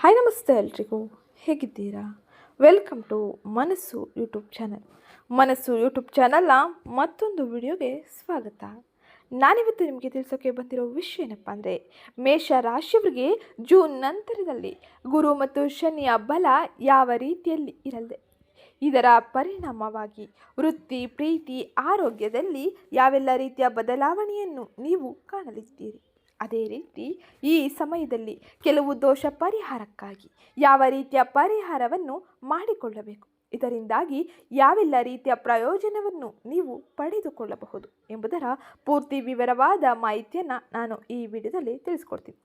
Hi ನಮಸ್ತೆ ಎಲ್ರಿಗೂ. ಹೇಗಿದ್ದೀರಾ? Welcome to Manassu YouTube channel Manassu YouTube ಚಾನಲ್ನ ಮತ್ತೊಂದು ವಿಡಿಯೋಗೆ ಸ್ವಾಗತ. ನಾನಿವತ್ತು ನಿಮಗೆ ತಿಳಿಸೋಕೆ ಬಂದಿರೋ ವಿಷಯ ಏನಪ್ಪ ಅಂದರೆ ಮೇಷ ರಾಶಿಯವರಿಗೆ ಜೂನ್ ನಂತರದಲ್ಲಿ ಗುರು ಮತ್ತು ಶನಿಯ ಬಲ ಯಾವ ರೀತಿಯಲ್ಲಿ ಇರಲಿದೆ. ಇದರ ಪರಿಣಾಮವಾಗಿ ವೃತ್ತಿ, ಪ್ರೀತಿ, ಆರೋಗ್ಯದಲ್ಲಿ ಯಾವೆಲ್ಲ ರೀತಿಯ ಬದಲಾವಣೆಯನ್ನು ನೀವು ಕಾಣಲಿದ್ದೀರಿ? ಅದೇ ರೀತಿ ಈ ಸಮಯದಲ್ಲಿ ಕೆಲವು ದೋಷ ಪರಿಹಾರಕ್ಕಾಗಿ ಯಾವ ರೀತಿಯ ಪರಿಹಾರವನ್ನು ಮಾಡಿಕೊಳ್ಳಬೇಕು. ಇದರಿಂದಾಗಿ ಯಾವೆಲ್ಲ ರೀತಿಯ ಪ್ರಯೋಜನವನ್ನು ನೀವು ಪಡೆದುಕೊಳ್ಳಬಹುದು ಎಂಬುದರ ಪೂರ್ತಿ ವಿವರವಾದ ಮಾಹಿತಿಯನ್ನು ನಾನು ಈ ವಿಡಿಯೋದಲ್ಲಿ ತಿಳಿಸ್ಕೊಡ್ತೀನಿ.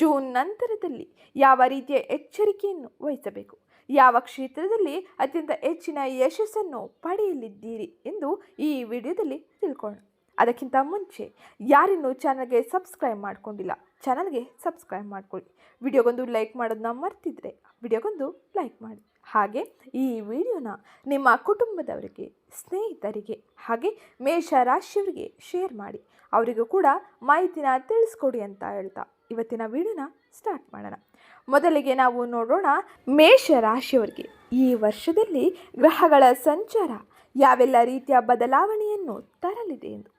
ಜೂನ್ ನಂತರದಲ್ಲಿ ಯಾವ ರೀತಿಯ ಎಚ್ಚರಿಕೆಯನ್ನು ವಹಿಸಬೇಕು? ಯಾವ ಕ್ಷೇತ್ರದಲ್ಲಿ ಅತ್ಯಂತ ಹೆಚ್ಚಿನ ಯಶಸ್ಸನ್ನು ಪಡೆಯಲಿದ್ದೀರಿ ಎಂದು ಈ ವಿಡಿಯೋದಲ್ಲಿ ತಿಳ್ಕೊಳ್ಳೋಣ. ಅದಕ್ಕಿಂತ ಮುಂಚೆ ಯಾರಿನ್ನೂ ಚಾನಲ್ಗೆ ಸಬ್ಸ್ಕ್ರೈಬ್ ಮಾಡ್ಕೊಂಡಿಲ್ಲ, ಚಾನಲ್ಗೆ ಸಬ್ಸ್ಕ್ರೈಬ್ ಮಾಡ್ಕೊಳ್ಳಿ. ವಿಡಿಯೋಗೊಂದು ಲೈಕ್ ಮಾಡೋದನ್ನ ಮರ್ತಿದ್ರೆ ವಿಡಿಯೋಗೊಂದು ಲೈಕ್ ಮಾಡಿ. ಹಾಗೆ ಈ ವಿಡಿಯೋನ ನಿಮ್ಮ ಕುಟುಂಬದವರಿಗೆ, ಸ್ನೇಹಿತರಿಗೆ, ಹಾಗೆ ಮೇಷ ರಾಶಿಯವರಿಗೆ ಶೇರ್ ಮಾಡಿ. ಅವರಿಗೂ ಕೂಡ ಮಾಹಿತಿನ ತಿಳಿಸ್ಕೊಡಿ ಅಂತ ಹೇಳ್ತಾ ಇವತ್ತಿನ ವಿಡಿಯೋನ ಸ್ಟಾರ್ಟ್ ಮಾಡೋಣ. ಮೊದಲಿಗೆ ನಾವು ನೋಡೋಣ ಮೇಷ ರಾಶಿಯವರಿಗೆ ಈ ವರ್ಷದಲ್ಲಿ ಗ್ರಹಗಳ ಸಂಚಾರ ಯಾವೆಲ್ಲ ರೀತಿಯ ಬದಲಾವಣೆಯನ್ನು ತರಲಿದೆ ಎಂದು.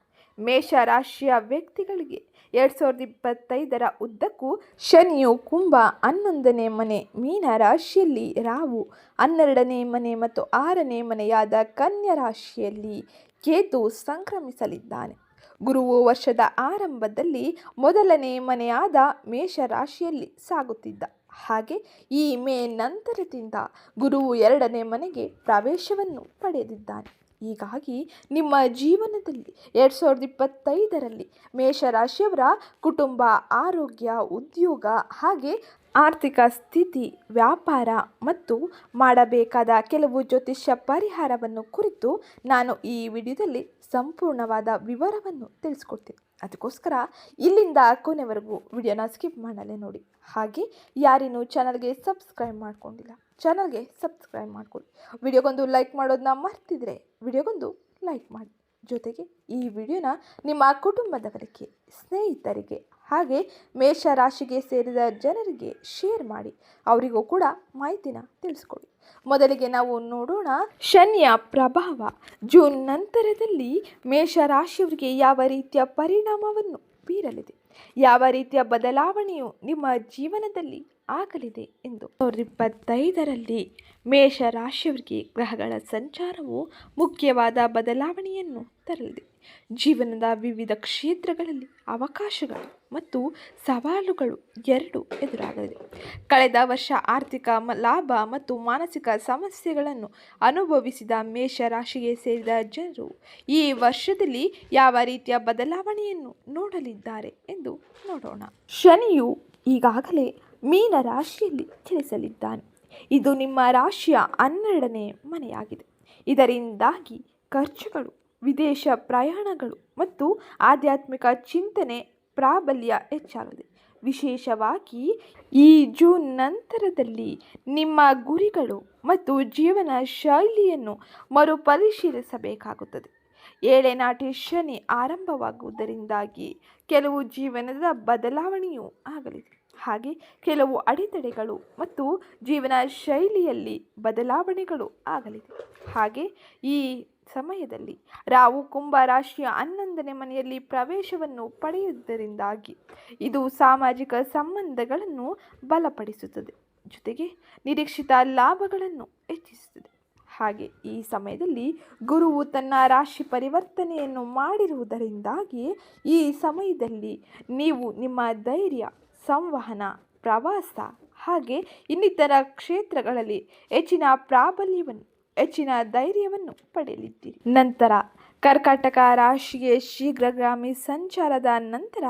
ಮೇಷ ರಾಶಿಯ ವ್ಯಕ್ತಿಗಳಿಗೆ ಎರಡು ಸಾವಿರದ ಇಪ್ಪತ್ತೈದರ ಉದ್ದಕ್ಕೂ ಶನಿಯು ಕುಂಭ ಹನ್ನೊಂದನೇ ಮನೆ ಮೀನ ರಾಶಿಯಲ್ಲಿ, ರಾಹು ಹನ್ನೆರಡನೇ ಮನೆ ಮತ್ತು ಆರನೇ ಮನೆಯಾದ ಕನ್ಯಾ ರಾಶಿಯಲ್ಲಿ ಕೇತು ಸಂಕ್ರಮಿಸಲಿದ್ದಾನೆ. ಗುರುವು ವರ್ಷದ ಆರಂಭದಲ್ಲಿ ಮೊದಲನೇ ಮನೆಯಾದ ಮೇಷ ರಾಶಿಯಲ್ಲಿ ಸಾಗುತ್ತಿದ್ದ. ಹಾಗೆ ಈ ಮೇ ನಂತರದಿಂದ ಗುರುವು ಎರಡನೇ ಮನೆಗೆ ಪ್ರವೇಶವನ್ನು ಪಡೆದಿದ್ದಾನೆ. ಹೀಗಾಗಿ ನಿಮ್ಮ ಜೀವನದಲ್ಲಿ ಎರಡು ಸಾವಿರದ ಇಪ್ಪತ್ತೈದರಲ್ಲಿ ಮೇಷರಾಶಿಯವರ ಕುಟುಂಬ, ಆರೋಗ್ಯ, ಉದ್ಯೋಗ ಹಾಗೆ ಆರ್ಥಿಕ ಸ್ಥಿತಿ, ವ್ಯಾಪಾರ ಮತ್ತು ಮಾಡಬೇಕಾದ ಕೆಲವು ಜ್ಯೋತಿಷ್ಯ ಪರಿಹಾರವನ್ನು ಕುರಿತು ನಾನು ಈ ವಿಡಿಯೋದಲ್ಲಿ ಸಂಪೂರ್ಣವಾದ ವಿವರವನ್ನು ತಿಳಿಸ್ಕೊಡ್ತೀನಿ. ಅದಕ್ಕೋಸ್ಕರ ಇಲ್ಲಿಂದ ಕೊನೆವರೆಗೂ ವಿಡಿಯೋನ ಸ್ಕಿಪ್ ಮಾಡಲೇ ನೋಡಿ. ಹಾಗೆ ಯಾರಿನ್ನೂ ಚಾನಲ್ಗೆ ಸಬ್ಸ್ಕ್ರೈಬ್ ಮಾಡ್ಕೊಂಡಿಲ್ಲ. ಚಾನಲ್ಗೆ ಸಬ್ಸ್ಕ್ರೈಬ್ ಮಾಡ್ಕೊಳ್ಳಿ. ವಿಡಿಯೋಗೊಂದು ಲೈಕ್ ಮಾಡೋದನ್ನ ಮರ್ತಿದ್ರೆ ವಿಡಿಯೋಗೊಂದು ಲೈಕ್ ಮಾಡಿ. ಜೊತೆಗೆ ಈ ವಿಡಿಯೋನ ನಿಮ್ಮ ಕುಟುಂಬದವರಿಗೆ ಸ್ನೇಹಿತರಿಗೆ ಹಾಗೆ ಮೇಷ ರಾಶಿಗೆ ಸೇರಿದ ಜನರಿಗೆ ಶೇರ್ ಮಾಡಿ. ಅವರಿಗೂ ಕೂಡ ಮಾಹಿತಿನ ತಿಳಿಸ್ಕೊಡಿ ಮೊದಲಿಗೆ ನಾವು ನೋಡೋಣ ಶನಿಯ ಪ್ರಭಾವ. ಜೂನ್ ನಂತರದಲ್ಲಿ ಮೇಷ ರಾಶಿಯವರಿಗೆ ಯಾವ ರೀತಿಯ ಪರಿಣಾಮವನ್ನು ಬೀರಲಿದೆ? ಯಾವ ರೀತಿಯ ಬದಲಾವಣೆಯು ನಿಮ್ಮ ಜೀವನದಲ್ಲಿ ಆಗಲಿದೆ ಎಂದು. ಸಾವಿರದ ಇಪ್ಪತ್ತೈದರಲ್ಲಿ ಮೇಷ ರಾಶಿಯವರಿಗೆ ಗ್ರಹಗಳ ಸಂಚಾರವು ಮುಖ್ಯವಾದ ಬದಲಾವಣೆಯನ್ನು ತರಲಿದೆ. ಜೀವನದ ವಿವಿಧ ಕ್ಷೇತ್ರಗಳಲ್ಲಿ ಅವಕಾಶಗಳು ಮತ್ತು ಸವಾಲುಗಳು ಎರಡು ಎದುರಾಗಲಿದೆ. ಕಳೆದ ವರ್ಷ ಆರ್ಥಿಕ ಲಾಭ ಮತ್ತು ಮಾನಸಿಕ ಸಮಸ್ಯೆಗಳನ್ನು ಅನುಭವಿಸಿದ ಮೇಷ ರಾಶಿಗೆ ಸೇರಿದ ಜನರು ಈ ವರ್ಷದಲ್ಲಿ ಯಾವ ರೀತಿಯ ಬದಲಾವಣೆಯನ್ನು ನೋಡಲಿದ್ದಾರೆ ಎಂದು ನೋಡೋಣ. ಶನಿಯು ಈಗಾಗಲೇ ಮೀನ ರಾಶಿಯಲ್ಲಿ ಚಲಿಸಲಿದ್ದಾನೆ. ಇದು ನಿಮ್ಮ ರಾಶಿಯ ಹನ್ನೆರಡನೇ ಮನೆಯಾಗಿದೆ. ಇದರಿಂದಾಗಿ ಖರ್ಚುಗಳು, ವಿದೇಶ ಪ್ರಯಾಣಗಳು ಮತ್ತು ಆಧ್ಯಾತ್ಮಿಕ ಚಿಂತನೆ ಪ್ರಾಬಲ್ಯ ಹೆಚ್ಚಾಗಲಿದೆ. ವಿಶೇಷವಾಗಿ ಈ ಜೂನ್ ನಂತರದಲ್ಲಿ ನಿಮ್ಮ ಗುರಿಗಳು ಮತ್ತು ಜೀವನ ಶೈಲಿಯನ್ನು ಮರುಪರಿಶೀಲಿಸಬೇಕಾಗುತ್ತದೆ. ಏಳೆನಾಟಿ ಶನಿ ಆರಂಭವಾಗುವುದರಿಂದಾಗಿ ಕೆಲವು ಜೀವನದ ಬದಲಾವಣೆಯೂ ಆಗಲಿದೆ. ಹಾಗೆ ಕೆಲವು ಅಡೆತಡೆಗಳು ಮತ್ತು ಜೀವನ ಶೈಲಿಯಲ್ಲಿ ಬದಲಾವಣೆಗಳು ಆಗಲಿದೆ. ಹಾಗೆ ಈ ಸಮಯದಲ್ಲಿ ರಾವು ಕುಂಭ ರಾಶಿಯ ಹನ್ನೊಂದನೇ ಮನೆಯಲ್ಲಿ ಪ್ರವೇಶವನ್ನು ಪಡೆಯುವುದರಿಂದಾಗಿ ಇದು ಸಾಮಾಜಿಕ ಸಂಬಂಧಗಳನ್ನು ಬಲಪಡಿಸುತ್ತದೆ. ಜೊತೆಗೆ ನಿರೀಕ್ಷಿತ ಲಾಭಗಳನ್ನು ಹೆಚ್ಚಿಸುತ್ತದೆ. ಹಾಗೆ ಈ ಸಮಯದಲ್ಲಿ ಗುರುವು ತನ್ನ ರಾಶಿ ಪರಿವರ್ತನೆಯನ್ನು ಮಾಡಿರುವುದರಿಂದಾಗಿ ಈ ಸಮಯದಲ್ಲಿ ನೀವು ನಿಮ್ಮ ಧೈರ್ಯ ಸಂವಹನ, ಪ್ರವಾಸ ಹಾಗೆ ಇನ್ನಿತರ ಕ್ಷೇತ್ರಗಳಲ್ಲಿ ಹೆಚ್ಚಿನ ಪ್ರಾಬಲ್ಯವನ್ನು, ಹೆಚ್ಚಿನ ಧೈರ್ಯವನ್ನು ಪಡೆಯಲಿದ್ದೀರಿ. ನಂತರ ಕರ್ಕಾಟಕ ರಾಶಿಗೆ ಶೀಘ್ರಗ್ರಾಮಿ ಸಂಚಾರದ ನಂತರ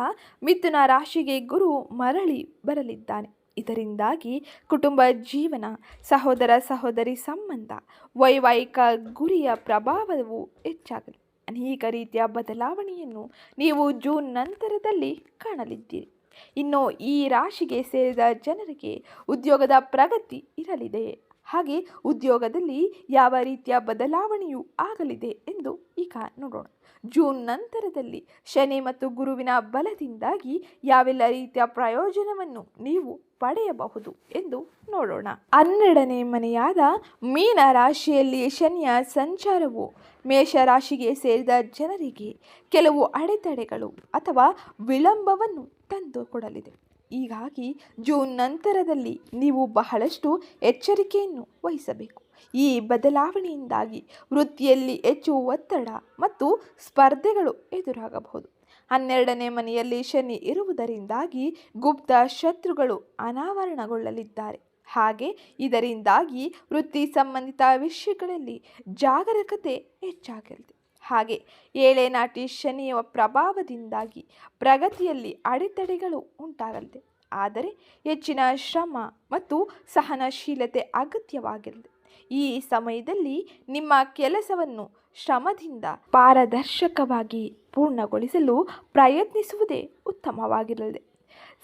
ಮಿಥುನ ರಾಶಿಗೆ ಗುರು ಮರಳಿ ಬರಲಿದ್ದಾನೆ. ಇದರಿಂದಾಗಿ ಕುಟುಂಬ ಜೀವನ, ಸಹೋದರ ಸಹೋದರಿ ಸಂಬಂಧ, ವೈವಾಹಿಕ ಗುರಿಯ ಪ್ರಭಾವವು ಹೆಚ್ಚಾಗಲಿ. ಅನೇಕ ರೀತಿಯ ಬದಲಾವಣೆಯನ್ನು ನೀವು ಜೂನ್ ನಂತರದಲ್ಲಿ ಕಾಣಲಿದ್ದೀರಿ. ಇನ್ನು ಈ ರಾಶಿಗೆ ಸೇರಿದ ಜನರಿಗೆ ಉದ್ಯೋಗದ ಪ್ರಗತಿ ಇರಲಿದೆ. ಹಾಗೆ ಉದ್ಯೋಗದಲ್ಲಿ ಯಾವ ರೀತಿಯ ಬದಲಾವಣೆಯೂ ಆಗಲಿದೆ ಎಂದು ಈಗ ನೋಡೋಣ. ಜೂನ್ ನಂತರದಲ್ಲಿ ಶನಿ ಮತ್ತು ಗುರುವಿನ ಬಲದಿಂದಾಗಿ ಯಾವೆಲ್ಲ ರೀತಿಯ ಪ್ರಯೋಜನವನ್ನು ನೀವು ಪಡೆಯಬಹುದು ಎಂದು ನೋಡೋಣ. ಹನ್ನೆರಡನೇ ಮನೆಯಾದ ಮೀನ ರಾಶಿಯಲ್ಲಿ ಶನಿಯ ಸಂಚಾರವು ಮೇಷರಾಶಿಗೆ ಸೇರಿದ ಜನರಿಗೆ ಕೆಲವು ಅಡೆತಡೆಗಳು ಅಥವಾ ವಿಳಂಬವನ್ನು ತಂದುಕೊಡಲಿದೆ ಹೀಗಾಗಿ ಜೂನ್ ನಂತರದಲ್ಲಿ ನೀವು ಬಹಳಷ್ಟು ಎಚ್ಚರಿಕೆಯನ್ನು ವಹಿಸಬೇಕು. ಈ ಬದಲಾವಣೆಯಿಂದಾಗಿ ವೃತ್ತಿಯಲ್ಲಿ ಹೆಚ್ಚು ಒತ್ತಡ ಮತ್ತು ಸ್ಪರ್ಧೆಗಳು ಎದುರಾಗಬಹುದು. ಹನ್ನೆರಡನೇ ಮನೆಯಲ್ಲಿ ಶನಿ ಇರುವುದರಿಂದಾಗಿ ಗುಪ್ತ ಶತ್ರುಗಳು ಅನಾವರಣಗೊಳ್ಳಲಿದ್ದಾರೆ. ಹಾಗೆ ಇದರಿಂದಾಗಿ ವೃತ್ತಿ ಸಂಬಂಧಿತ ವಿಷಯಗಳಲ್ಲಿ ಜಾಗರೂಕತೆ ಹೆಚ್ಚಾಗಲಿದೆ. ಹಾಗೆ ಏಳೆ ನಾಟಿ ಶನಿಯ ಪ್ರಭಾವದಿಂದಾಗಿ ಪ್ರಗತಿಯಲ್ಲಿ ಅಡೆತಡೆಗಳು ಉಂಟಾಗಲಿದೆ. ಆದರೆ ಹೆಚ್ಚಿನ ಶ್ರಮ ಮತ್ತು ಸಹನಶೀಲತೆ ಅಗತ್ಯವಾಗಿರಲಿದೆ. ಈ ಸಮಯದಲ್ಲಿ ನಿಮ್ಮ ಕೆಲಸವನ್ನು ಶ್ರಮದಿಂದ ಪಾರದರ್ಶಕವಾಗಿ ಪೂರ್ಣಗೊಳಿಸಲು ಪ್ರಯತ್ನಿಸುವುದೇ ಉತ್ತಮವಾಗಿರಲಿದೆ.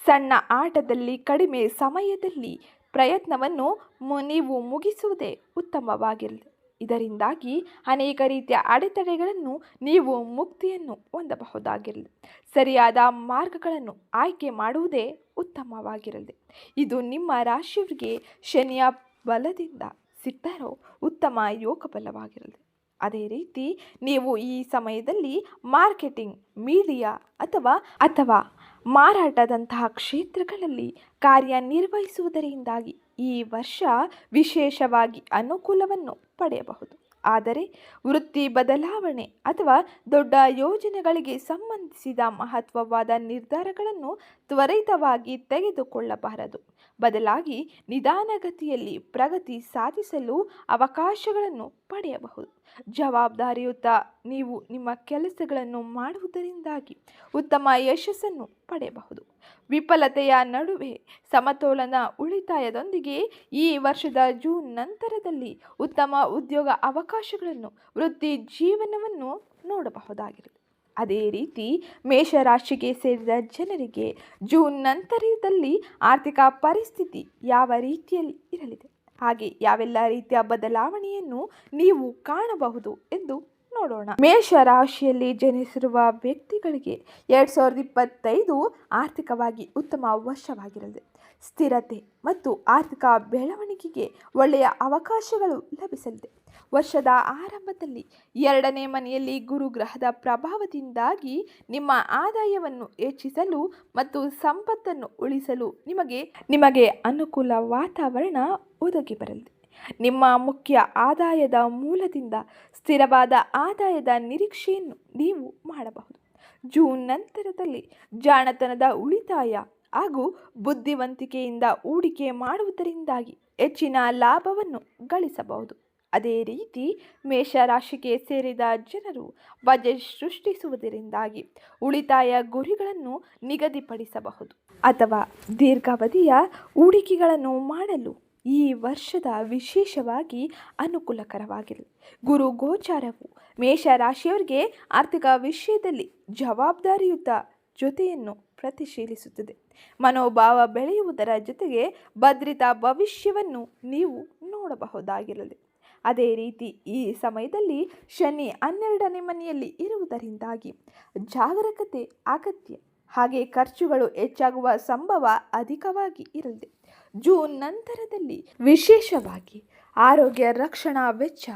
ಸಣ್ಣ ಆಟದಲ್ಲಿ ಕಡಿಮೆ ಸಮಯದಲ್ಲಿ ಪ್ರಯತ್ನವನ್ನು ನೀವು ಮುಗಿಸುವುದೇ ಉತ್ತಮವಾಗಿರಲಿದೆ. ಇದರಿಂದಾಗಿ ಅನೇಕ ರೀತಿಯ ಅಡೆತಡೆಗಳನ್ನು ನೀವು ಮುಕ್ತಿಯನ್ನು ಹೊಂದಬಹುದಾಗಿರಲಿ. ಸರಿಯಾದ ಮಾರ್ಗಗಳನ್ನು ಆಯ್ಕೆ ಮಾಡುವುದೇ ಉತ್ತಮವಾಗಿರಲಿ. ಇದು ನಿಮ್ಮ ರಾಶಿಯವರಿಗೆ ಶನಿಯ ಬಲದಿಂದ ಸಿಕ್ತಾರೋ ಉತ್ತಮ ಯೋಗ ಬಲವಾಗಿರಲಿ ಅದೇ ರೀತಿ ನೀವು ಈ ಸಮಯದಲ್ಲಿ ಮಾರ್ಕೆಟಿಂಗ್, ಮೀಡಿಯಾ ಅಥವಾ ಅಥವಾ ಮಾರಾಟದಂತಹ ಕ್ಷೇತ್ರಗಳಲ್ಲಿ ಕಾರ್ಯನಿರ್ವಹಿಸುವುದರಿಂದಾಗಿ ಈ ವರ್ಷ ವಿಶೇಷವಾಗಿ ಅನುಕೂಲವನ್ನು ಪಡೆಯಬಹುದು. ಆದರೆ ವೃತ್ತಿ ಬದಲಾವಣೆ ಅಥವಾ ದೊಡ್ಡ ಯೋಜನೆಗಳಿಗೆ ಸಂಬಂಧಿಸಿದ ಮಹತ್ವವಾದ ನಿರ್ಧಾರಗಳನ್ನು ತ್ವರಿತವಾಗಿ ತೆಗೆದುಕೊಳ್ಳಬಾರದು. ಬದಲಾಗಿ ನಿಧಾನಗತಿಯಲ್ಲಿ ಪ್ರಗತಿ ಸಾಧಿಸಲು ಅವಕಾಶಗಳನ್ನು ಪಡೆಯಬಹುದು. ಜವಾಬ್ದಾರಿಯುತ ನೀವು ನಿಮ್ಮ ಕೆಲಸಗಳನ್ನು ಮಾಡುವುದರಿಂದಾಗಿ ಉತ್ತಮ ಯಶಸ್ಸನ್ನು ಪಡೆಯಬಹುದು. ವಿಫಲತೆಯ ನಡುವೆ ಸಮತೋಲನ ಉಳಿತಾಯದೊಂದಿಗೆ ಈ ವರ್ಷದ ಜೂನ್ ನಂತರದಲ್ಲಿ ಉತ್ತಮ ಉದ್ಯೋಗ ಅವಕಾಶಗಳನ್ನು, ವೃತ್ತಿ ಜೀವನವನ್ನು ನೋಡಬಹುದಾಗಿದೆ. ಅದೇ ರೀತಿ ಮೇಷರಾಶಿಗೆ ಸೇರಿದ ಜನರಿಗೆ ಜೂನ್ ನಂತರದಲ್ಲಿ ಆರ್ಥಿಕ ಪರಿಸ್ಥಿತಿ ಯಾವ ರೀತಿಯಲ್ಲಿ ಇರಲಿದೆ? ಹಾಗೆ ಯಾವೆಲ್ಲ ರೀತಿಯ ಬದಲಾವಣೆಯನ್ನು ನೀವು ಕಾಣಬಹುದು ಎಂದು ನೋಡೋಣ. ಮೇಷ ರಾಶಿಯಲ್ಲಿ ಜನಿಸಿರುವ ವ್ಯಕ್ತಿಗಳಿಗೆ ಎರಡು ಸಾವಿರದ ಇಪ್ಪತ್ತೈದು ಆರ್ಥಿಕವಾಗಿ ಉತ್ತಮ ವರ್ಷವಾಗಿರಲಿದೆ. ಸ್ಥಿರತೆ ಮತ್ತು ಆರ್ಥಿಕ ಬೆಳವಣಿಗೆಗೆ ಒಳ್ಳೆಯ ಅವಕಾಶಗಳು ಲಭಿಸಲಿದೆ. ವರ್ಷದ ಆರಂಭದಲ್ಲಿ ಎರಡನೇ ಮನೆಯಲ್ಲಿ ಗುರುಗ್ರಹದ ಪ್ರಭಾವದಿಂದಾಗಿ ನಿಮ್ಮ ಆದಾಯವನ್ನು ಹೆಚ್ಚಿಸಲು ಮತ್ತು ಸಂಪತ್ತನ್ನು ಉಳಿಸಲು ನಿಮಗೆ ನಿಮಗೆ ಅನುಕೂಲ ವಾತಾವರಣ ಒದಗಿ ಬರಲಿದೆ. ನಿಮ್ಮ ಮುಖ್ಯ ಆದಾಯದ ಮೂಲದಿಂದ ಸ್ಥಿರವಾದ ಆದಾಯದ ನಿರೀಕ್ಷೆಯನ್ನು ನೀವು ಮಾಡಬಹುದು. ಜೂನ್ ನಂತರದಲ್ಲಿ ಜಾಣತನದ ಉಳಿತಾಯ ಹಾಗೂ ಬುದ್ಧಿವಂತಿಕೆಯಿಂದ ಹೂಡಿಕೆ ಮಾಡುವುದರಿಂದಾಗಿ ಹೆಚ್ಚಿನ ಲಾಭವನ್ನು ಗಳಿಸಬಹುದು. ಅದೇ ರೀತಿ ಮೇಷರಾಶಿಗೆ ಸೇರಿದ ಜನರು ಬಜೆಟ್ ಸೃಷ್ಟಿಸುವುದರಿಂದಾಗಿ ಉಳಿತಾಯ ಗುರಿಗಳನ್ನು ನಿಗದಿಪಡಿಸಬಹುದು. ಅಥವಾ ದೀರ್ಘಾವಧಿಯ ಹೂಡಿಕೆಗಳನ್ನು ಮಾಡಲು ಈ ವರ್ಷದ ವಿಶೇಷವಾಗಿ ಅನುಕೂಲಕರವಾಗಿದೆ ಗುರು ಗೋಚಾರವು ಮೇಷರಾಶಿಯವರಿಗೆ ಆರ್ಥಿಕ ವಿಷಯದಲ್ಲಿ ಜವಾಬ್ದಾರಿಯುತ ಜೊತೆಯನ್ನು ಪ್ರತಿಶೀಲಿಸುತ್ತದೆ. ಮನೋಭಾವ ಬೆಳೆಯುವುದರ ಜೊತೆಗೆ ಭದ್ರತಾ ಭವಿಷ್ಯವನ್ನು ನೀವು ನೋಡಬಹುದಾಗಿರಲಿ. ಅದೇ ರೀತಿ ಈ ಸಮಯದಲ್ಲಿ ಶನಿ ಹನ್ನೆರಡನೇ ಮನೆಯಲ್ಲಿ ಇರುವುದರಿಂದಾಗಿ ಜಾಗರೂಕತೆ ಅಗತ್ಯ. ಹಾಗೆ ಖರ್ಚುಗಳು ಹೆಚ್ಚಾಗುವ ಸಂಭವ ಅಧಿಕವಾಗಿ ಇರಲಿದೆ ಜೂನ್ ನಂತರದಲ್ಲಿ ವಿಶೇಷವಾಗಿ ಆರೋಗ್ಯ ರಕ್ಷಣಾ ವೆಚ್ಚ,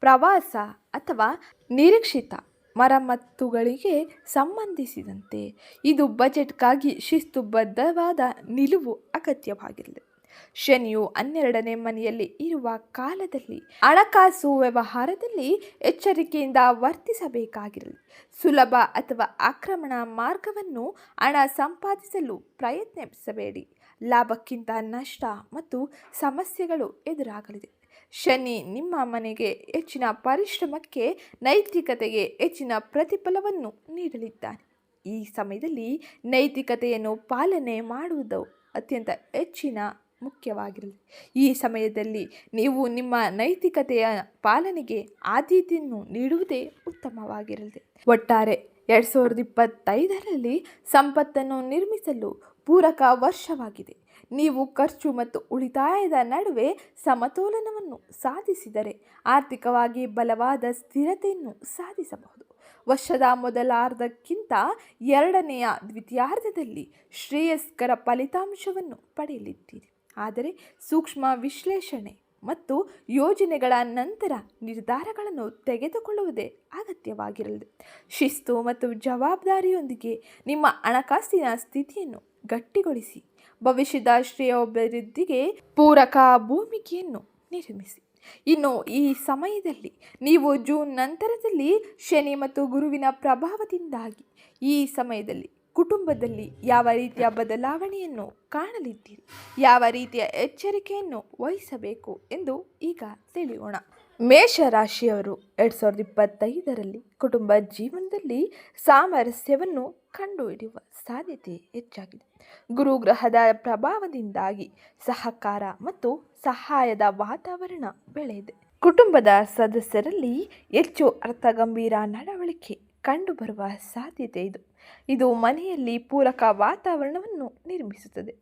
ಪ್ರವಾಸ ಅಥವಾ ನಿರೀಕ್ಷಿತ ಮರಮ್ಮತ್ತುಗಳಿಗೆ ಸಂಬಂಧಿಸಿದಂತೆ. ಇದು ಬಜೆಟ್ಗಾಗಿ ಶಿಸ್ತುಬದ್ಧವಾದ ನಿಲುವು ಅಗತ್ಯವಾಗಿರಲಿದೆ ಶನಿಯು ಹನ್ನೆರಡನೇ ಮನೆಯಲ್ಲಿ ಇರುವ ಕಾಲದಲ್ಲಿ ಹಣಕಾಸು ವ್ಯವಹಾರದಲ್ಲಿ ಎಚ್ಚರಿಕೆಯಿಂದ ವರ್ತಿಸಬೇಕಾಗಿರಲಿ. ಸುಲಭ ಅಥವಾ ಆಕ್ರಮಣ ಮಾರ್ಗವನ್ನು ಹಣ ಸಂಪಾದಿಸಲು ಪ್ರಯತ್ನಿಸಬೇಡಿ. ಲಾಭಕ್ಕಿಂತ ನಷ್ಟ ಮತ್ತು ಸಮಸ್ಯೆಗಳು ಎದುರಾಗಲಿದೆ. ಶನಿ ನಿಮ್ಮ ಮನೆಗೆ ಹೆಚ್ಚಿನ ಪರಿಶ್ರಮಕ್ಕೆ, ನೈತಿಕತೆಗೆ ಹೆಚ್ಚಿನ ಪ್ರತಿಫಲವನ್ನು ನೀಡಲಿದ್ದಾನೆ. ಈ ಸಮಯದಲ್ಲಿ ನೈತಿಕತೆಯನ್ನು ಪಾಲನೆ ಮಾಡುವುದು ಅತ್ಯಂತ ಹೆಚ್ಚಿನ ಮುಖ್ಯವಾಗಿರಲಿ. ಈ ಸಮಯದಲ್ಲಿ ನೀವು ನಿಮ್ಮ ನೈತಿಕತೆಯ ಪಾಲನೆಗೆ ಆದ್ಯತೆಯನ್ನು ನೀಡುವುದೇ ಉತ್ತಮವಾಗಿರಲಿದೆ ಒಟ್ಟಾರೆ ಎರಡು ಸಾವಿರದ ಇಪ್ಪತ್ತೈದರಲ್ಲಿ ಸಂಪತ್ತನ್ನು ನಿರ್ಮಿಸಲು ಪೂರಕ ವರ್ಷವಾಗಿದೆ. ನೀವು ಖರ್ಚು ಮತ್ತು ಉಳಿತಾಯದ ನಡುವೆ ಸಮತೋಲನವನ್ನು ಸಾಧಿಸಿದರೆ ಆರ್ಥಿಕವಾಗಿ ಬಲವಾದ ಸ್ಥಿರತೆಯನ್ನು ಸಾಧಿಸಬಹುದು. ವರ್ಷದ ಮೊದಲಾರ್ಧಕ್ಕಿಂತ ಎರಡನೆಯ ದ್ವಿತೀಯಾರ್ಧದಲ್ಲಿ ಶ್ರೇಯಸ್ಕರ ಫಲಿತಾಂಶವನ್ನು ಪಡೆಯಲಿದ್ದೀರಿ. ಆದರೆ ಸೂಕ್ಷ್ಮ ವಿಶ್ಲೇಷಣೆ ಮತ್ತು ಯೋಜನೆಗಳ ನಂತರ ನಿರ್ಧಾರಗಳನ್ನು ತೆಗೆದುಕೊಳ್ಳುವುದೇ ಅಗತ್ಯವಾಗಿರಲಿದೆ. ಶಿಸ್ತು ಮತ್ತು ಜವಾಬ್ದಾರಿಯೊಂದಿಗೆ ನಿಮ್ಮ ಹಣಕಾಸಿನ ಸ್ಥಿತಿಯನ್ನು ಗಟ್ಟಿಗೊಳಿಸಿ. ಭವಿಷ್ಯದ ಶ್ರೇಯೋಭಿವೃದ್ಧಿಗೆ ಪೂರಕ ಭೂಮಿಕೆಯನ್ನು ನಿರ್ಮಿಸಿ. ಇನ್ನು ಈ ಸಮಯದಲ್ಲಿ ನೀವು ಜೂನ್ ನಂತರದಲ್ಲಿ ಶನಿ ಮತ್ತು ಗುರುವಿನ ಪ್ರಭಾವದಿಂದಾಗಿ ಈ ಸಮಯದಲ್ಲಿ ಕುಟುಂಬದಲ್ಲಿ ಯಾವ ರೀತಿಯ ಬದಲಾವಣೆಯನ್ನು ಕಾಣಲಿದ್ದೀರಿ? ಯಾವ ರೀತಿಯ ಎಚ್ಚರಿಕೆಯನ್ನು ವಹಿಸಬೇಕು ಎಂದು ಈಗ ತಿಳಿಯೋಣ. ಮೇಷರಾಶಿಯವರು ಎರಡು ಸಾವಿರದ ಇಪ್ಪತ್ತೈದರಲ್ಲಿ ಕುಟುಂಬ ಜೀವನದಲ್ಲಿ ಸಾಮರಸ್ಯವನ್ನು ಕಂಡುಹಿಡಿಯುವ ಸಾಧ್ಯತೆ ಹೆಚ್ಚಾಗಿದೆ. ಗುರುಗ್ರಹದ ಪ್ರಭಾವದಿಂದಾಗಿ ಸಹಕಾರ ಮತ್ತು ಸಹಾಯದ ವಾತಾವರಣ ಬೆಳೆಯಿದೆ ಕುಟುಂಬದ ಸದಸ್ಯರಲ್ಲಿ ಹೆಚ್ಚು ಅರ್ಥಗಂಭೀರ ನಡವಳಿಕೆ ಕಂಡುಬರುವ ಸಾಧ್ಯತೆ ಇದು. ಇದು ಮನೆಯಲ್ಲಿ ಪೂರಕ ವಾತಾವರಣವನ್ನು ನಿರ್ಮಿಸುತ್ತದೆ.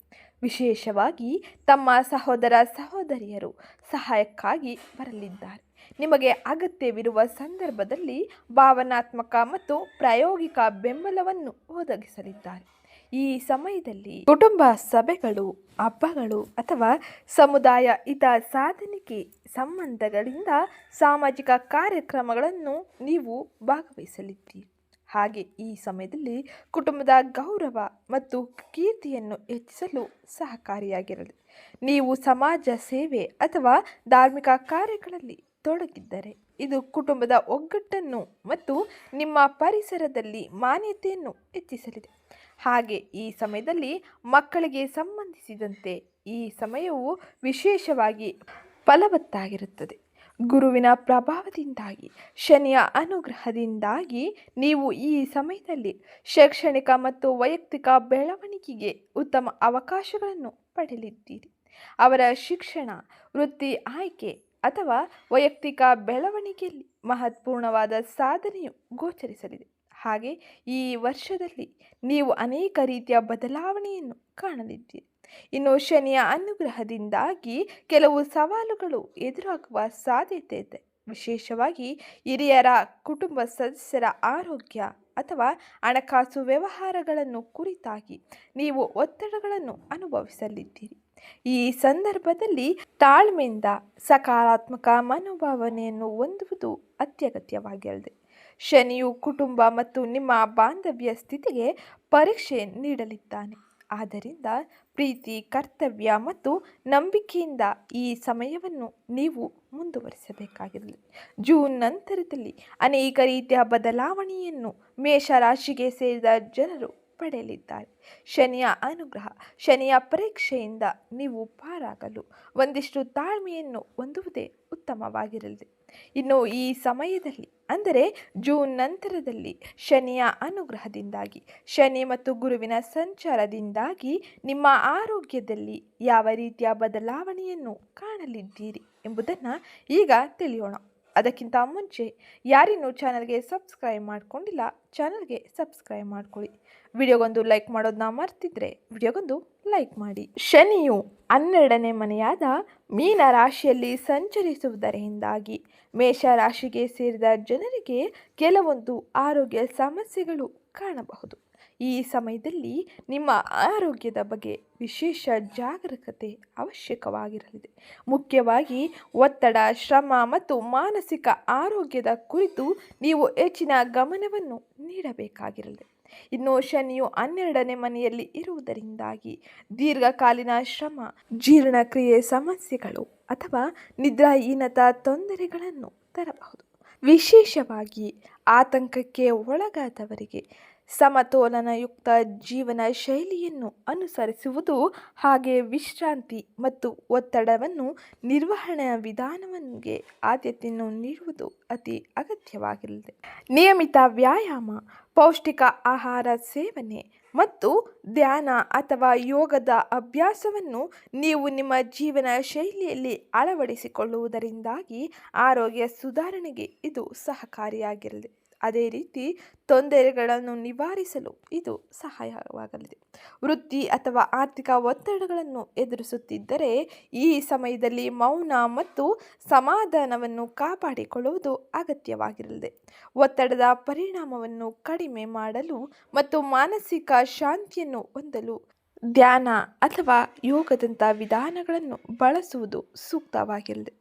ವಿಶೇಷವಾಗಿ ತಮ್ಮ ಸಹೋದರ ಸಹೋದರಿಯರು ಸಹಾಯಕ್ಕಾಗಿ ಬರಲಿದ್ದಾರೆ. ನಿಮಗೆ ಅಗತ್ಯವಿರುವ ಸಂದರ್ಭದಲ್ಲಿ ಭಾವನಾತ್ಮಕ ಮತ್ತು ಪ್ರಾಯೋಗಿಕ ಬೆಂಬಲವನ್ನು ಒದಗಿಸಲಿದ್ದಾರೆ. ಈ ಸಮಯದಲ್ಲಿ ಕುಟುಂಬ ಸಭೆಗಳು, ಹಬ್ಬಗಳು ಅಥವಾ ಸಮುದಾಯ ಹಿತ ಸಾಧನೆಗೆ ಸಂಬಂಧಗಳಿಂದ ಸಾಮಾಜಿಕ ಕಾರ್ಯಕ್ರಮಗಳನ್ನು ನೀವು ಭಾಗವಹಿಸಲಿದ್ದೀರಿ. ಹಾಗೆ ಈ ಸಮಯದಲ್ಲಿ ಕುಟುಂಬದ ಗೌರವ ಮತ್ತು ಕೀರ್ತಿಯನ್ನು ಹೆಚ್ಚಿಸಲು ಸಹಕಾರಿಯಾಗಿರಲಿ. ನೀವು ಸಮಾಜ ಸೇವೆ ಅಥವಾ ಧಾರ್ಮಿಕ ಕಾರ್ಯಗಳಲ್ಲಿ ತೊಡಗಿದ್ದರೆ. ಇದು ಕುಟುಂಬದ ಒಗ್ಗಟ್ಟನ್ನು ಮತ್ತು ನಿಮ್ಮ ಪರಿಸರದಲ್ಲಿ ಮಾನ್ಯತೆಯನ್ನು ಹೆಚ್ಚಿಸಲಿದೆ. ಹಾಗೆ ಈ ಸಮಯದಲ್ಲಿ ಮಕ್ಕಳಿಗೆ ಸಂಬಂಧಿಸಿದಂತೆ ಈ ಸಮಯವು ವಿಶೇಷವಾಗಿ ಫಲವತ್ತಾಗಿರುತ್ತದೆ. ಗುರುವಿನ ಪ್ರಭಾವದಿಂದಾಗಿ, ಶನಿಯ ಅನುಗ್ರಹದಿಂದಾಗಿ ನೀವು ಈ ಸಮಯದಲ್ಲಿ ಶೈಕ್ಷಣಿಕ ಮತ್ತು ವೈಯಕ್ತಿಕ ಬೆಳವಣಿಗೆಗೆ ಉತ್ತಮ ಅವಕಾಶಗಳನ್ನು ಪಡೆಯಲಿದ್ದೀರಿ. ಅವರ ಶಿಕ್ಷಣ, ವೃತ್ತಿ, ಆಯ್ಕೆ ಅಥವಾ ವೈಯಕ್ತಿಕ ಬೆಳವಣಿಗೆಯಲ್ಲಿ ಮಹತ್ವಪೂರ್ಣವಾದ ಸಾಧನೆಯು ಗೋಚರಿಸಲಿದೆ. ಹಾಗೆ ಈ ವರ್ಷದಲ್ಲಿ ನೀವು ಅನೇಕ ರೀತಿಯ ಬದಲಾವಣೆಯನ್ನು ಕಾಣಲಿದ್ದೀರಿ. ಇನ್ನು ಶನಿಯ ಅನುಗ್ರಹದಿಂದಾಗಿ ಕೆಲವು ಸವಾಲುಗಳು ಎದುರಾಗುವ ಸಾಧ್ಯತೆ ಇದೆ. ವಿಶೇಷವಾಗಿ ಹಿರಿಯರ ಕುಟುಂಬ ಸದಸ್ಯರ ಆರೋಗ್ಯ ಅಥವಾ ಹಣಕಾಸು ವ್ಯವಹಾರಗಳನ್ನು ಕುರಿತಾಗಿ ನೀವು ಒತ್ತಡಗಳನ್ನು ಅನುಭವಿಸಲಿದ್ದೀರಿ. ಈ ಸಂದರ್ಭದಲ್ಲಿ ತಾಳ್ಮೆಯಿಂದ ಸಕಾರಾತ್ಮಕ ಮನೋಭಾವನೆಯನ್ನು ಹೊಂದುವುದು ಅತ್ಯಗತ್ಯವಾಗಿರಲಿದೆ. ಶನಿಯು ಕುಟುಂಬ ಮತ್ತು ನಿಮ್ಮ ಬಾಂಧವ್ಯ ಸ್ಥಿತಿಗೆ ಪರೀಕ್ಷೆ ನೀಡಲಿದ್ದಾನೆ. ಆದ್ದರಿಂದ ಪ್ರೀತಿ, ಕರ್ತವ್ಯ ಮತ್ತು ನಂಬಿಕೆಯಿಂದ ಈ ಸಮಯವನ್ನು ನೀವು ಮುಂದುವರಿಸಬೇಕಾಗಿರಲಿ. ಜೂನ್ ನಂತರದಲ್ಲಿ ಅನೇಕ ರೀತಿಯ ಬದಲಾವಣೆಯನ್ನು ಮೇಷರಾಶಿಗೆ ಸೇರಿದ ಜನರು ಪಡೆಯಲಿದ್ದಾರೆ. ಶನಿಯ ಅನುಗ್ರಹ, ಶನಿಯ ಪರೀಕ್ಷೆಯಿಂದ ನೀವು ಪಾರಾಗಲು ಒಂದಿಷ್ಟು ತಾಳ್ಮೆಯನ್ನು ಹೊಂದುವುದೇ ಉತ್ತಮವಾಗಿರಲಿದೆ ಇನ್ನು ಈ ಸಮಯದಲ್ಲಿ, ಅಂದರೆ ಜೂನ್ ನಂತರದಲ್ಲಿ ಶನಿಯ ಅನುಗ್ರಹದಿಂದಾಗಿ, ಶನಿ ಮತ್ತು ಗುರುವಿನ ಸಂಚಾರದಿಂದಾಗಿ ನಿಮ್ಮ ಆರೋಗ್ಯದಲ್ಲಿ ಯಾವ ರೀತಿಯ ಬದಲಾವಣೆಯನ್ನು ಕಾಣಲಿದ್ದೀರಿ ಎಂಬುದನ್ನು ಈಗ ತಿಳಿಯೋಣ. ಅದಕ್ಕಿಂತ ಮುಂಚೆ ಯಾರಿನ್ನೂ ಚಾನಲ್ಗೆ ಸಬ್ಸ್ಕ್ರೈಬ್ ಮಾಡ್ಕೊಂಡಿಲ್ಲ ಚಾನಲ್ಗೆ ಸಬ್ಸ್ಕ್ರೈಬ್ ಮಾಡ್ಕೊಳ್ಳಿ. ವಿಡಿಯೋಗೊಂದು ಲೈಕ್ ಮಾಡೋದನ್ನ ಮರ್ತಿದ್ರೆ ವಿಡಿಯೋಗೊಂದು ಲೈಕ್ ಮಾಡಿ. ಶನಿಯು ಹನ್ನೆರಡನೇ ಮನೆಯಾದ ಮೀನ ರಾಶಿಯಲ್ಲಿ ಸಂಚರಿಸುವುದರಿಂದಾಗಿ ಮೇಷ ರಾಶಿಗೆ ಸೇರಿದ ಜನರಿಗೆ ಕೆಲವೊಂದು ಆರೋಗ್ಯ ಸಮಸ್ಯೆಗಳು ಕಾಣಬಹುದು. ಈ ಸಮಯದಲ್ಲಿ ನಿಮ್ಮ ಆರೋಗ್ಯದ ಬಗ್ಗೆ ವಿಶೇಷ ಜಾಗರೂಕತೆ ಅವಶ್ಯಕವಾಗಿರಲಿದೆ. ಮುಖ್ಯವಾಗಿ ಒತ್ತಡ, ಶ್ರಮ ಮತ್ತು ಮಾನಸಿಕ ಆರೋಗ್ಯದ ಕುರಿತು ನೀವು ಹೆಚ್ಚಿನ ಗಮನವನ್ನು ನೀಡಬೇಕಾಗಿರಲಿದೆ. ಇನ್ನು ಶನಿಯು ಹನ್ನೆರಡನೇ ಮನೆಯಲ್ಲಿ ಇರುವುದರಿಂದಾಗಿ ದೀರ್ಘಕಾಲೀನ ಶ್ರಮ, ಜೀರ್ಣಕ್ರಿಯೆ ಸಮಸ್ಯೆಗಳು ಅಥವಾ ನಿದ್ರಾಹೀನತಾ ತೊಂದರೆಗಳನ್ನು ತರಬಹುದು. ವಿಶೇಷವಾಗಿ ಆತಂಕಕ್ಕೆ ಒಳಗಾದವರಿಗೆ ಸಮತೋಲನಯುಕ್ತ ಜೀವನ ಶೈಲಿಯನ್ನು ಅನುಸರಿಸುವುದು ಹಾಗೆ ವಿಶ್ರಾಂತಿ ಮತ್ತು ಒತ್ತಡವನ್ನು ನಿರ್ವಹಣೆಯ ವಿಧಾನವನ್ಗೆ ಆದ್ಯತೆಯನ್ನು ನೀಡುವುದು ಅತಿ ಅಗತ್ಯವಾಗಿರಲಿದೆ ನಿಯಮಿತ ವ್ಯಾಯಾಮ, ಪೌಷ್ಟಿಕ ಆಹಾರ ಸೇವನೆ ಮತ್ತು ಧ್ಯಾನ ಅಥವಾ ಯೋಗದ ಅಭ್ಯಾಸವನ್ನು ನೀವು ನಿಮ್ಮ ಜೀವನ ಶೈಲಿಯಲ್ಲಿ ಅಳವಡಿಸಿಕೊಳ್ಳುವುದರಿಂದಾಗಿ ಆರೋಗ್ಯ ಸುಧಾರಣೆಗೆ ಇದು ಸಹಕಾರಿಯಾಗಿರಲಿ ಅದೇ ರೀತಿ ತೊಂದರೆಗಳನ್ನು ನಿವಾರಿಸಲು ಇದು ಸಹಾಯವಾಗಲಿದೆ. ವೃತ್ತಿ ಅಥವಾ ಆರ್ಥಿಕ ಒತ್ತಡಗಳನ್ನು ಎದುರಿಸುತ್ತಿದ್ದರೆ ಈ ಸಮಯದಲ್ಲಿ ಮೌನ ಮತ್ತು ಸಮಾಧಾನವನ್ನು ಕಾಪಾಡಿಕೊಳ್ಳುವುದು ಅಗತ್ಯವಾಗಿರಲಿದೆ. ಒತ್ತಡದ ಪರಿಣಾಮವನ್ನು ಕಡಿಮೆ ಮಾಡಲು ಮತ್ತು ಮಾನಸಿಕ ಶಾಂತಿಯನ್ನು ಹೊಂದಲು ಧ್ಯಾನ ಅಥವಾ ಯೋಗದಂಥ ವಿಧಾನಗಳನ್ನು ಬಳಸುವುದು ಸೂಕ್ತವಾಗಿರಲಿದೆ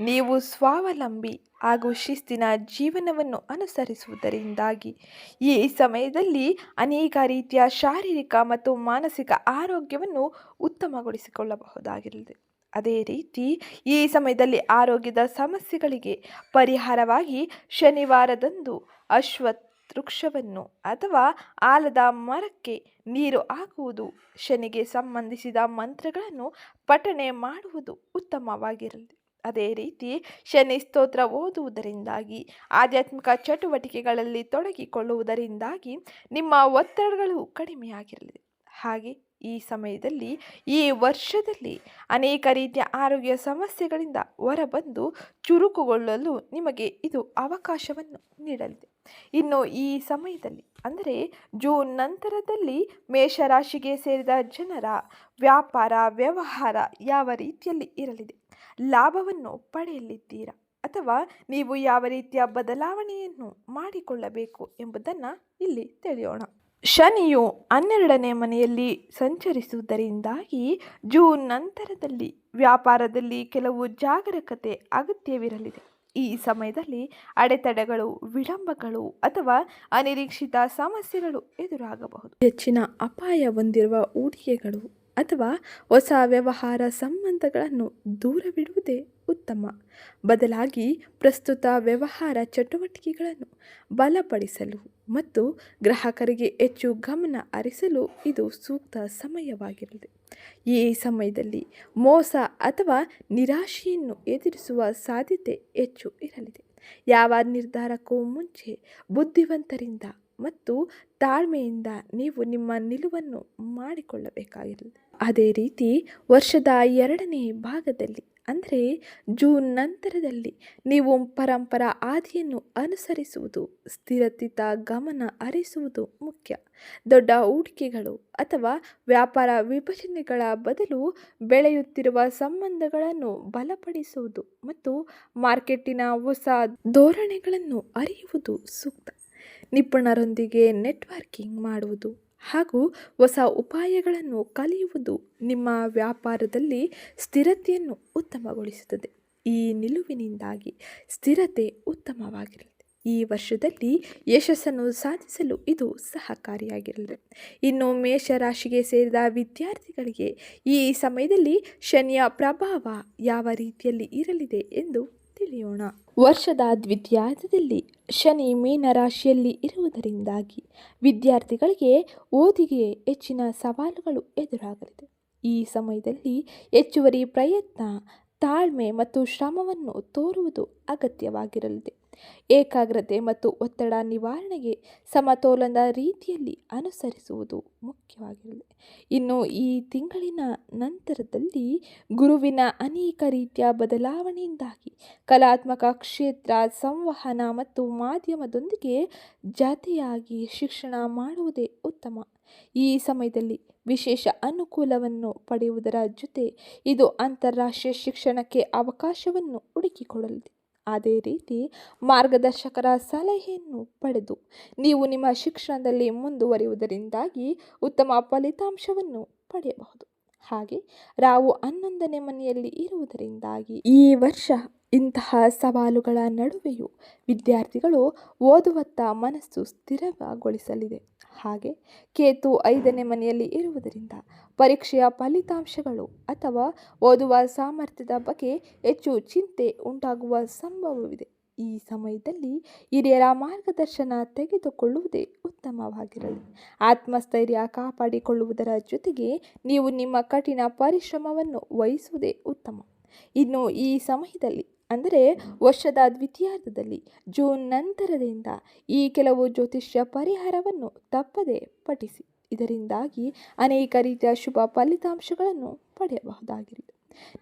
ನೀವು ಸ್ವಾವಲಂಬಿ ಹಾಗೂ ಶಿಸ್ತಿನ ಜೀವನವನ್ನು ಅನುಸರಿಸುವುದರಿಂದಾಗಿ ಈ ಸಮಯದಲ್ಲಿ ಅನೇಕ ರೀತಿಯ ಶಾರೀರಿಕ ಮತ್ತು ಮಾನಸಿಕ ಆರೋಗ್ಯವನ್ನು ಉತ್ತಮಗೊಳಿಸಿಕೊಳ್ಳಬಹುದಾಗಿರಲಿದೆ ಅದೇ ರೀತಿ ಈ ಸಮಯದಲ್ಲಿ ಆರೋಗ್ಯದ ಸಮಸ್ಯೆಗಳಿಗೆ ಪರಿಹಾರವಾಗಿ ಶನಿವಾರದಂದು ಅಶ್ವತ್ಥ ವೃಕ್ಷವನ್ನು ಅಥವಾ ಆಲದ ಮರಕ್ಕೆ ನೀರು ಹಾಕುವುದು, ಶನಿಗೆ ಸಂಬಂಧಿಸಿದ ಮಂತ್ರಗಳನ್ನು ಪಠಣೆ ಮಾಡುವುದು ಉತ್ತಮವಾಗಿರಲಿ. ಅದೇ ರೀತಿ ಶನಿ ಸ್ತೋತ್ರ ಓದುವುದರಿಂದಾಗಿ, ಆಧ್ಯಾತ್ಮಿಕ ಚಟುವಟಿಕೆಗಳಲ್ಲಿ ತೊಡಗಿಕೊಳ್ಳುವುದರಿಂದಾಗಿ ನಿಮ್ಮ ಒತ್ತಡಗಳು ಕಡಿಮೆಯಾಗಿರಲಿದೆ ಹಾಗೆ ಈ ಸಮಯದಲ್ಲಿ ಈ ವರ್ಷದಲ್ಲಿ ಅನೇಕ ರೀತಿಯ ಆರೋಗ್ಯ ಸಮಸ್ಯೆಗಳಿಂದ ಹೊರಬಂದು ಚುರುಕುಗೊಳ್ಳಲು ನಿಮಗೆ ಇದು ಅವಕಾಶವನ್ನು ನೀಡಲಿದೆ. ಇನ್ನು ಈ ಸಮಯದಲ್ಲಿ, ಅಂದರೆ ಜೂನ್ ನಂತರದಲ್ಲಿ ಮೇಷರಾಶಿಗೆ ಸೇರಿದ ಜನರ ವ್ಯಾಪಾರ, ವ್ಯವಹಾರ ಯಾವ ರೀತಿಯಲ್ಲಿ ಇರಲಿದೆ? ಲಾಭವನ್ನು ಪಡೆಯಲಿದ್ದೀರಾ? ಅಥವಾ ನೀವು ಯಾವ ರೀತಿಯ ಬದಲಾವಣೆಯನ್ನು ಮಾಡಿಕೊಳ್ಳಬೇಕು ಎಂಬುದನ್ನು ಇಲ್ಲಿ ತಿಳಿಯೋಣ. ಶನಿಯು ಹನ್ನೆರಡನೇ ಮನೆಯಲ್ಲಿ ಸಂಚರಿಸುವುದರಿಂದಾಗಿ ಜೂನ್ ನಂತರದಲ್ಲಿ ವ್ಯಾಪಾರದಲ್ಲಿ ಕೆಲವು ಜಾಗರೂಕತೆ ಅಗತ್ಯವಿರಲಿದೆ. ಈ ಸಮಯದಲ್ಲಿ ಅಡೆತಡೆಗಳು, ವಿಳಂಬಗಳು ಅಥವಾ ಅನಿರೀಕ್ಷಿತ ಸಮಸ್ಯೆಗಳು ಎದುರಾಗಬಹುದು. ಹೆಚ್ಚಿನ ಅಪಾಯ ಹೊಂದಿರುವ ಹೂಡಿಕೆಗಳು ಅಥವಾ ಹೊಸ ವ್ಯವಹಾರ ಸಂಬಂಧಗಳನ್ನು ದೂರವಿಡುವುದೇ ಉತ್ತಮ. ಬದಲಾಗಿ ಪ್ರಸ್ತುತ ವ್ಯವಹಾರ ಚಟುವಟಿಕೆಗಳನ್ನು ಬಲಪಡಿಸಲು ಮತ್ತು ಗ್ರಾಹಕರಿಗೆ ಹೆಚ್ಚು ಗಮನ ಹರಿಸಲು ಇದು ಸೂಕ್ತ ಸಮಯವಾಗಿರಲಿದೆ ಈ ಸಮಯದಲ್ಲಿ ಮೋಸ ಅಥವಾ ನಿರಾಶೆಯನ್ನು ಎದುರಿಸುವ ಸಾಧ್ಯತೆ ಹೆಚ್ಚು ಇರಲಿದೆ. ಯಾವ ನಿರ್ಧಾರಕ್ಕೂ ಮುಂಚೆ ಬುದ್ಧಿವಂತರಿಂದ ಮತ್ತು ತಾಳ್ಮೆಯಿಂದ ನೀವು ನಿಮ್ಮ ನಿಲುವನ್ನು ಮಾಡಿಕೊಳ್ಳಬೇಕಾಗಿರಲಿದೆ ಅದೇ ರೀತಿ ವರ್ಷದ ಎರಡನೇ ಭಾಗದಲ್ಲಿ, ಅಂದರೆ ಜೂನ್ ನಂತರದಲ್ಲಿ, ನೀವು ಪರಂಪರ ಆದಿಯನ್ನು ಅನುಸರಿಸುವುದು, ಸ್ಥಿರತಿತ ಗಮನ ಹರಿಸುವುದು ಮುಖ್ಯ. ದೊಡ್ಡ ಹೂಡಿಕೆಗಳು ಅಥವಾ ವ್ಯಾಪಾರ ವಿಭಜನೆಗಳ ಬದಲು ಬೆಳೆಯುತ್ತಿರುವ ಸಂಬಂಧಗಳನ್ನು ಬಲಪಡಿಸುವುದು ಮತ್ತು ಮಾರ್ಕೆಟಿನ ಹೊಸ ಧೋರಣೆಗಳನ್ನು ಅರಿಯುವುದು ಸೂಕ್ತ. ನಿಪುಣರೊಂದಿಗೆ ನೆಟ್ವರ್ಕಿಂಗ್ ಮಾಡುವುದು. ಹಾಗೂ ಹೊಸ ಉಪಾಯಗಳನ್ನು ಕಲಿಯುವುದು ನಿಮ್ಮ ವ್ಯಾಪಾರದಲ್ಲಿ ಸ್ಥಿರತೆಯನ್ನು ಉತ್ತಮಗೊಳಿಸುತ್ತದೆ. ಈ ನಿಲುವಿನಿಂದಾಗಿ ಸ್ಥಿರತೆ ಉತ್ತಮವಾಗಿರಲಿದೆ ಈ ವರ್ಷದಲ್ಲಿ ಯಶಸ್ಸನ್ನು ಸಾಧಿಸಲು ಇದು ಸಹಕಾರಿಯಾಗಿರಲಿದೆ ಇನ್ನು ಮೇಷರಾಶಿಗೆ ಸೇರಿದ ವಿದ್ಯಾರ್ಥಿಗಳಿಗೆ ಈ ಸಮಯದಲ್ಲಿ ಶನಿಯ ಪ್ರಭಾವ ಯಾವ ರೀತಿಯಲ್ಲಿ ಇರಲಿದೆ ಎಂದು ತಿಳಿಯೋಣ. ವರ್ಷದ ದ್ವಿತೀಯಾರ್ಧದಲ್ಲಿ ಶನಿ ಮೀನ ರಾಶಿಯಲ್ಲಿ ಇರುವುದರಿಂದಾಗಿ ವಿದ್ಯಾರ್ಥಿಗಳಿಗೆ ಓದಿಗೆ ಹೆಚ್ಚಿನ ಸವಾಲುಗಳು ಎದುರಾಗಲಿದೆ. ಈ ಸಮಯದಲ್ಲಿ ಹೆಚ್ಚುವರಿ ಪ್ರಯತ್ನ, ತಾಳ್ಮೆ ಮತ್ತು ಶ್ರಮವನ್ನು ತೋರುವುದು ಅಗತ್ಯವಾಗಿರಲಿದೆ. ಏಕಾಗ್ರತೆ ಮತ್ತು ಒತ್ತಡ ನಿವಾರಣೆಗೆ ಸಮತೋಲನದ ರೀತಿಯಲ್ಲಿ ಅನುಸರಿಸುವುದು ಮುಖ್ಯವಾಗಿರಲಿ ಇನ್ನು ಈ ತಿಂಗಳಿನ ನಂತರದಲ್ಲಿ ಗುರುವಿನ ಅನೇಕ ರೀತಿಯ ಬದಲಾವಣೆಯಿಂದಾಗಿ ಕಲಾತ್ಮಕ ಕ್ಷೇತ್ರ, ಸಂವಹನ ಮತ್ತು ಮಾಧ್ಯಮದೊಂದಿಗೆ ಜಾತಿಯಾಗಿ ಶಿಕ್ಷಣ ಮಾಡುವುದೇ ಉತ್ತಮ. ಈ ಸಮಯದಲ್ಲಿ ವಿಶೇಷ ಅನುಕೂಲವನ್ನು ಪಡೆಯುವುದರ ಜೊತೆ ಇದು ಅಂತಾರಾಷ್ಟ್ರೀಯ ಶಿಕ್ಷಣಕ್ಕೆ ಅವಕಾಶವನ್ನು ಹುಡುಕಿಕೊಡಲಿದೆ. ಅದೇ ರೀತಿ ಮಾರ್ಗದರ್ಶಕರ ಸಲಹೆಯನ್ನು ಪಡೆದು ನೀವು ನಿಮ್ಮ ಶಿಕ್ಷಣದಲ್ಲಿ ಮುಂದುವರಿಯುವುದರಿಂದಾಗಿ ಉತ್ತಮ ಫಲಿತಾಂಶವನ್ನು ಪಡೆಯಬಹುದು. ಹಾಗೆ ರಾವು ಹನ್ನೊಂದನೇ ಮನೆಯಲ್ಲಿ ಇರುವುದರಿಂದಾಗಿ ಈ ವರ್ಷ ಇಂತಹ ಸವಾಲುಗಳ ನಡುವೆಯೂ ವಿದ್ಯಾರ್ಥಿಗಳು ಓದುವತ್ತ ಮನಸ್ಸು ಸ್ಥಿರಗೊಳಿಸಲಿದೆ. ಹಾಗೆ ಕೇತು ಐದನೇ ಮನೆಯಲ್ಲಿ ಇರುವುದರಿಂದ ಪರೀಕ್ಷೆಯ ಫಲಿತಾಂಶಗಳು ಅಥವಾ ಓದುವ ಸಾಮರ್ಥ್ಯದ ಬಗ್ಗೆ ಹೆಚ್ಚು ಚಿಂತೆ ಉಂಟಾಗುವ ಸಂಭವವಿದೆ. ಈ ಸಮಯದಲ್ಲಿ ಹಿರಿಯರ ಮಾರ್ಗದರ್ಶನ ತೆಗೆದುಕೊಳ್ಳುವುದೇ ಉತ್ತಮವಾಗಿರಲಿ. ಆತ್ಮಸ್ಥೈರ್ಯ ಕಾಪಾಡಿಕೊಳ್ಳುವುದರ ಜೊತೆಗೆ ನೀವು ನಿಮ್ಮ ಕಠಿಣ ಪರಿಶ್ರಮವನ್ನು ವಹಿಸುವುದೇ ಉತ್ತಮ. ಇನ್ನು ಈ ಸಮಯದಲ್ಲಿ ಅಂದರೆ ವರ್ಷದ ದ್ವಿತೀಯಾರ್ಧದಲ್ಲಿ ಜೂನ್ ನಂತರದಿಂದ ಈ ಕೆಲವು ಜ್ಯೋತಿಷ್ಯ ಪರಿಹಾರವನ್ನು ತಪ್ಪದೆ ಪಠಿಸಿ. ಇದರಿಂದಾಗಿ ಅನೇಕ ರೀತಿಯ ಶುಭ ಫಲಿತಾಂಶಗಳನ್ನು ಪಡೆಯಬಹುದಾಗಿದೆ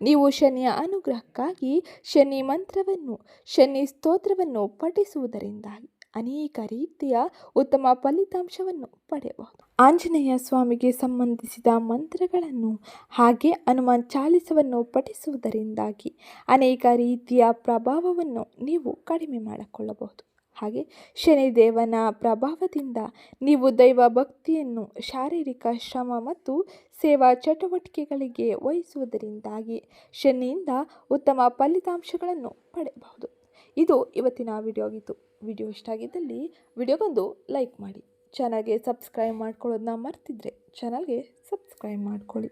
ನೀವು ಶನಿಯ ಅನುಗ್ರಹಕ್ಕಾಗಿ ಶನಿ ಮಂತ್ರವನ್ನು, ಶನಿ ಸ್ತೋತ್ರವನ್ನು ಪಠಿಸುವುದರಿಂದಾಗಿ. ಅನೇಕ ರೀತಿಯ ಉತ್ತಮ ಫಲಿತಾಂಶವನ್ನು ಪಡೆಯಬಹುದು. ಆಂಜನೇಯ ಸ್ವಾಮಿಗೆ ಸಂಬಂಧಿಸಿದ ಮಂತ್ರಗಳನ್ನು ಹಾಗೆ ಹನುಮಾನ್ ಚಾಲಿಸವನ್ನು ಪಠಿಸುವುದರಿಂದಾಗಿ ಅನೇಕ ರೀತಿಯ ಪ್ರಭಾವವನ್ನು ನೀವು ಕಡಿಮೆ ಮಾಡಿಕೊಳ್ಳಬಹುದು. ಹಾಗೆ ಶನಿದೇವನ ಪ್ರಭಾವದಿಂದ ನೀವು ದೈವ ಭಕ್ತಿಯನ್ನು, ಶಾರೀರಿಕ ಶ್ರಮ ಮತ್ತು ಸೇವಾ ಚಟುವಟಿಕೆಗಳಿಗೆ ವಹಿಸುವುದರಿಂದಾಗಿ ಶನಿಯಿಂದ ಉತ್ತಮ ಫಲಿತಾಂಶಗಳನ್ನು ಪಡೆಯಬಹುದು. ಇದು ಇವತ್ತಿನ ವಿಡಿಯೋ ಆಗಿತ್ತು. ವಿಡಿಯೋ ಇಷ್ಟ ಆಗಿದ್ದಲ್ಲಿ ವಿಡಿಯೋಗೊಂದು ಲೈಕ್ ಮಾಡಿ. ಚಾನಲ್ಗೆ ಸಬ್ಸ್ಕ್ರೈಬ್ ಮಾಡ್ಕೊಳ್ಳೋದನ್ನ ಮರ್ತಿದ್ರೆ ಚಾನಲ್ಗೆ ಸಬ್ಸ್ಕ್ರೈಬ್ ಮಾಡ್ಕೊಳ್ಳಿ.